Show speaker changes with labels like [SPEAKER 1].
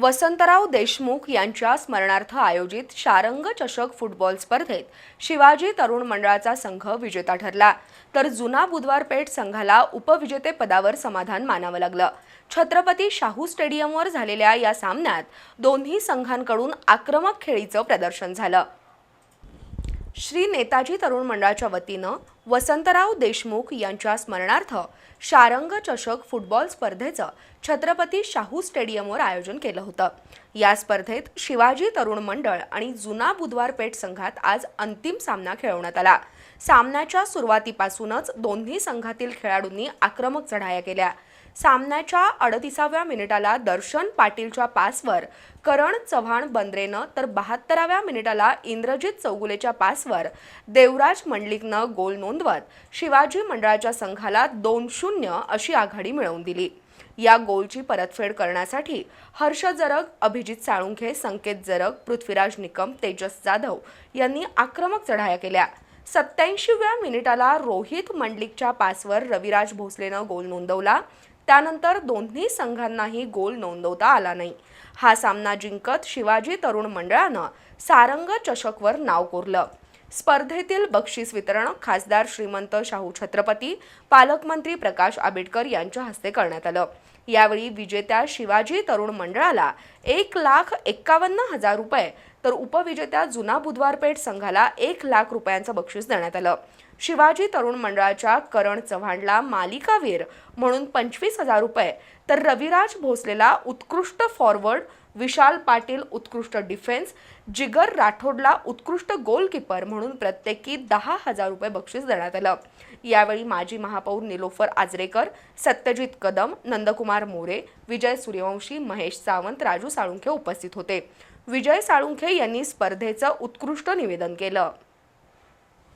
[SPEAKER 1] वसंतराव देशमुख यांच्या स्मरणार्थ आयोजित शारंग चषक फुटबॉल स्पर्धेत शिवाजी तरुण मंडळाचा संघ विजेता ठरला. तर जुना बुधवार पेठ संघाला उपविजेतेपदावर समाधान मानावं लागलं. छत्रपती शाहू स्टेडियमवर झालेल्या या सामन्यात दोन्ही संघांकडून आक्रमक खेळीचं प्रदर्शन झालं. श्री नेताजी तरुण मंडळाच्या वतीनं वसंतराव देशमुख यांच्या स्मरणार्थ शारंग चषक फुटबॉल स्पर्धेचं छत्रपती शाहू स्टेडियमवर आयोजन केलं होतं. या स्पर्धेत शिवाजी तरुण मंडळ आणि जुना बुधवार पेठ संघात आज अंतिम सामना खेळवण्यात आला. सामन्याच्या सुरुवातीपासूनच दोन्ही संघातील खेळाडूंनी आक्रमक चढाया केल्या. सामन्याच्या अडतीसाव्या मिनिटाला दर्शन पाटीलच्या पासवर करण चव्हाण बंद्रेनं तर बहात्तराव्या मिनिटाला इंद्रजित चौगुलेच्या पासवर देवराज मंडलिकनं गोल नोंद नोंदवत शिवाजी मंडळाच्या संघाला दोन शून्य अशी आघाडी मिळवून दिली. या गोलची परतफेड करण्यासाठी हर्ष जरग अभिजित साळुंखे संकेत जरग पृथ्वीराज निकम तेजस जाधव यांनी आक्रमक चढाया केल्या. सत्याऐंशीव्या मिनिटाला रोहित मंडलिकच्या पासवर रविराज भोसलेनं गोल नोंदवला. त्यानंतर दोन्ही संघांनाही गोल नोंदवता आला नाही. हा सामना जिंकत शिवाजी तरुण मंडळानं सारंग चषकवर नाव कोरलं. स्पर्धेतील बक्षीस वितरण खासदार श्रीमंत शाहू छत्रपती पालकमंत्री प्रकाश आंबेडकर यांच्या हस्ते करण्यात आलं. यावेळी विजेत्या शिवाजी तरुण मंडळाला एक लाख एक्कावन्न हजार रुपये तर उपविजेत्या जुना बुधवार पेठ संघाला एक लाख रुपयांचं बक्षीस देण्यात आलं. शिवाजी तरुण मंडळाच्या करण चव्हाणला मालिकावीर म्हणून पंचवीस हजार रुपये तर रविराज भोसलेला उत्कृष्ट फॉरवर्ड विशाल पाटील उत्कृष्ट डिफेन्स जिगर राठोडला उत्कृष्ट गोलकीपर म्हणून प्रत्येकी दहा हजार रुपये बक्षीस देण्यात आलं. यावेळी माजी महापौर निलोफर आजरेकर सत्यजित कदम नंदकुमार मोरे विजय सूर्यवंशी महेश सावंत राजू साळुंखे उपस्थित होते. विजय साळुंखे यांनी स्पर्धेचं उत्कृष्ट निवेदन केलं.